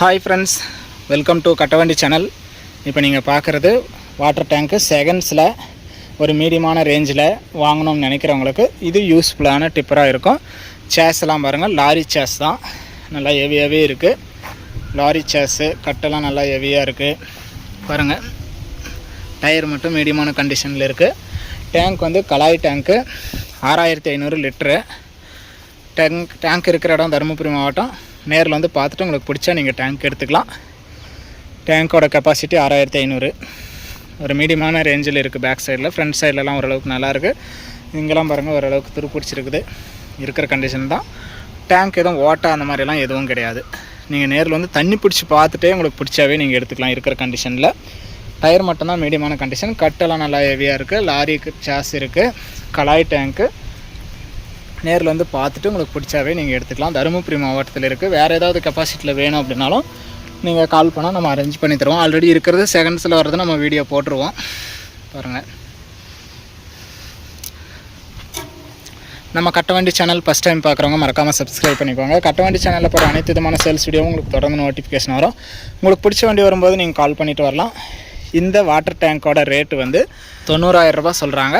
Hi friends welcome to Kattavandi channel இப்போ நீங்கள் பார்க்குறது வாட்டர் டேங்க்கு செகண்ட்ஸில் ஒரு மீடியமான ரேஞ்சில் வாங்கணும்னு நினைக்கிறவங்களுக்கு இது யூஸ்ஃபுல்லான டிப்பராக இருக்கும். சேஸ்லாம் பாருங்கள் லாரி சேஸ் தான். நல்லா ஹெவியாகவே இருக்குது லாரி சேஸு கட்டெல்லாம் நல்லா ஹெவியாக இருக்குது பாருங்கள் டயர் மட்டும் மீடியமான கண்டிஷனில் இருக்குது டேங்க் வந்து கலாய் டேங்க்கு ஆறாயிரத்தி ஐநூறு லிட்ரு டேங்க் டேங்க் இருக்கிற இடம் தருமபுரி மாவட்டம் நேரில் வந்து பார்த்துட்டு உங்களுக்கு பிடிச்சா நீங்கள் டேங்க் எடுத்துக்கலாம். டேங்க்கோட கெப்பாசிட்டி ஆறாயிரத்தி ஐநூறு. ஒரு மீடியமான ரேஞ்சில் இருக்குது பேக் சைடில் ஃப்ரண்ட் சைட்லலாம் ஓரளவுக்கு நல்லாயிருக்கு இங்கெல்லாம் பாருங்கள் ஓரளவுக்கு துருப்பிடிச்சிருக்குது இருக்கிற கண்டிஷன் தான். டேங்க் எதுவும் ஓட்டா அந்த மாதிரிலாம் எதுவும் கிடையாது. நீங்கள் நேரில் வந்து தண்ணி பிடிச்சி பார்த்துட்டே உங்களுக்கு பிடிச்சாவே நீங்கள் எடுத்துக்கலாம் இருக்கிற கண்டிஷனில் டயர் மட்டும்தான் மீடியமான கண்டிஷன் கட்டெல்லாம் நல்லா ஹெவியாக இருக்குது லாரிக்கு சாஸ் இருக்குது கலாய் டேங்க்கு நேரில் வந்து பார்த்துட்டு உங்களுக்கு பிடிச்சாவே நீங்கள் எடுத்துக்கலாம். தருமபுரி மாவட்டத்தில் இருக்குது வேறு ஏதாவது கெப்பாசிட்டியில் வேணும் அப்படின்னாலும் நீங்கள் கால் பண்ணால் நம்ம அரேஞ்ச் பண்ணி தருவோம். ஆல்ரெடி இருக்கிறது செகண்ட்ஸில் வர்றது நம்ம வீடியோ போட்டுருவோம். பாருங்கள் நம்ம கட்டவண்டி சேனல் ஃபஸ்ட் டைம் பார்க்குறவங்க மறக்காமல் சப்ஸ்கிரைப் பண்ணிக்கோங்க. கட்டவண்டி சேனலில் போகிற அனைத்து விதமான சேல்ஸ் வீடியோவும் உங்களுக்கு தொடர்ந்து நோட்டிஃபிகேஷன் வரும். உங்களுக்கு பிடிச்ச வண்டி வரும்போது நீங்கள் கால் பண்ணிவிட்டு வரலாம். இந்த வாட்டர் டேங்க்கோட ரேட்டு வந்து தொண்ணூறாயிரம் ரூபாய் சொல்கிறாங்க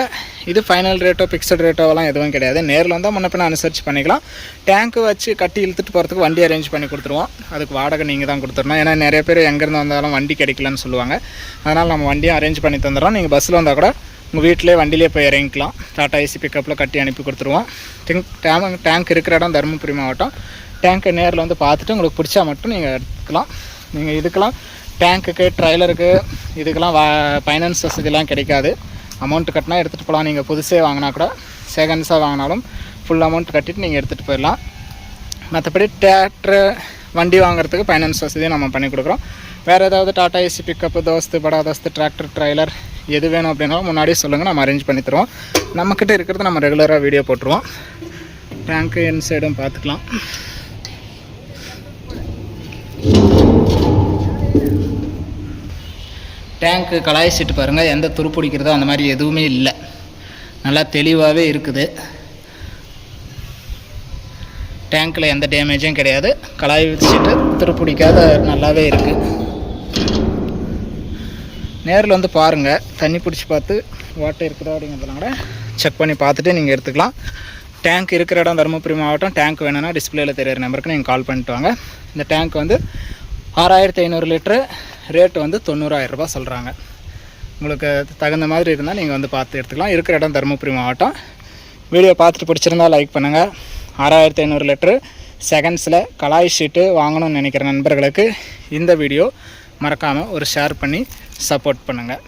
இது ஃபைனல் ரேட்டோ ஃபிக்ஸட் ரேட்டோவெல்லாம் எதுவும் கிடையாது. நேரில் வந்தால் முன்ன பின்ன அனுசரித்து பண்ணிக்கலாம். டேங்க்கு வச்சு கட்டி இழுத்துட்டு போகிறதுக்கு வண்டி அரேஞ்ச் பண்ணி கொடுத்துருவோம். அதுக்கு வாடகை நீங்கள் தான் கொடுத்துடணும். ஏன்னா நிறைய பேர் எங்கேருந்து வந்தாலும் வண்டி கிடைக்கலன்னு சொல்லுவாங்க. அதனால் நம்ம வண்டியும் அரேஞ்ச் பண்ணி தந்துடுறோம். நீங்கள் பஸ்ஸில் வந்தால் கூட உங்கள் வீட்டிலே வண்டியிலே போய் இறங்கிக்கலாம். டாட்டா ஏசி பிக்கப்பில் கட்டி அனுப்பி கொடுத்துருவோம். டேங்க் டேங்க் டேங்க் இருக்கிற இடம் தருமபுரி மாவட்டம். டேங்க்கை நேரில் வந்து பார்த்துட்டு உங்களுக்கு பிடிச்சா மட்டும் நீங்கள் எடுத்துக்கலாம். நீங்கள் இதுக்கெல்லாம் டேங்க்குக்கு ட்ரைலருக்கு இதுக்கெல்லாம் வா ஃபைனான்ஸ் வசதிலாம் கிடைக்காது. அமௌண்ட் கட்டினா எடுத்துகிட்டு போகலாம் நீங்கள் புதுசே வாங்கினா கூட செகண்ட்ஸாக வாங்கினாலும் ஃபுல் அமௌண்ட் கட்டிட்டு நீங்கள் எடுத்துகிட்டு போயிடலாம். மற்றபடி டிராக்டரு வண்டி வாங்குறதுக்கு ஃபைனான்ஸ் வசதியும் நம்ம பண்ணி கொடுக்குறோம். வேறு ஏதாவது டாடா ஏசி பிக்கப்பு தோஸ்து படா தோஸ்து டிராக்டர் ட்ரைலர் எது வேணும் அப்படின்னாலும் முன்னாடியே சொல்லுங்கள் நம்ம அரேஞ்ச் பண்ணி தருவோம். நம்மக்கிட்ட இருக்கிறத நம்ம ரெகுலராக வீடியோ போட்டுருவோம். டேங்க்கு என் சைடும் பார்த்துக்கலாம். டேங்க்கு கலாய் சீட்டு பாருங்கள் எந்த துருப்பிடிக்கிறதோ அந்த மாதிரி எதுவுமே இல்லை. நல்லா தெளிவாகவே இருக்குது. டேங்க்கில் எந்த டேமேஜும் கிடையாது. கலாய் சீட்டு துருப்பிடிக்காத நல்லாவே இருக்குது நேரில் வந்து பாருங்கள் தண்ணி பிடிச்சி பார்த்து வாட்டர் இருக்குதா அப்படிங்கிறதெல்லாம் கூட செக் பண்ணி பார்த்துட்டு நீங்கள் எடுத்துக்கலாம். டேங்க் இருக்கிற இடம் தருமபுரி மாவட்டம் டேங்க் வேணும்னா டிஸ்பிளேயில் தெரியிற நம்பருக்கு நீங்கள் கால் பண்ணிட்டு வாங்க. இந்த டேங்க் வந்து ஆறாயிரத்தி ஐநூறு லிட்ரு ரேட்டு வந்து தொண்ணூறாயிரம் ரூபாய் சொல்கிறாங்க உங்களுக்கு தகுந்த மாதிரி இருந்தால் நீங்கள் வந்து பார்த்து எடுத்துக்கலாம். இருக்கிற இடம் தருமபுரி மாவட்டம். வீடியோ பார்த்துட்டு பிடிச்சிருந்தா லைக் பண்ணுங்கள் ஆறாயிரத்தி ஐநூறு லிட்ரு செகண்ட்ஸில் கலாய் ஷீட்டு வாங்கணும்னு நினைக்கிற நண்பர்களுக்கு இந்த வீடியோ மறக்காமல் ஒரு ஷேர் பண்ணி சப்போர்ட் பண்ணுங்கள்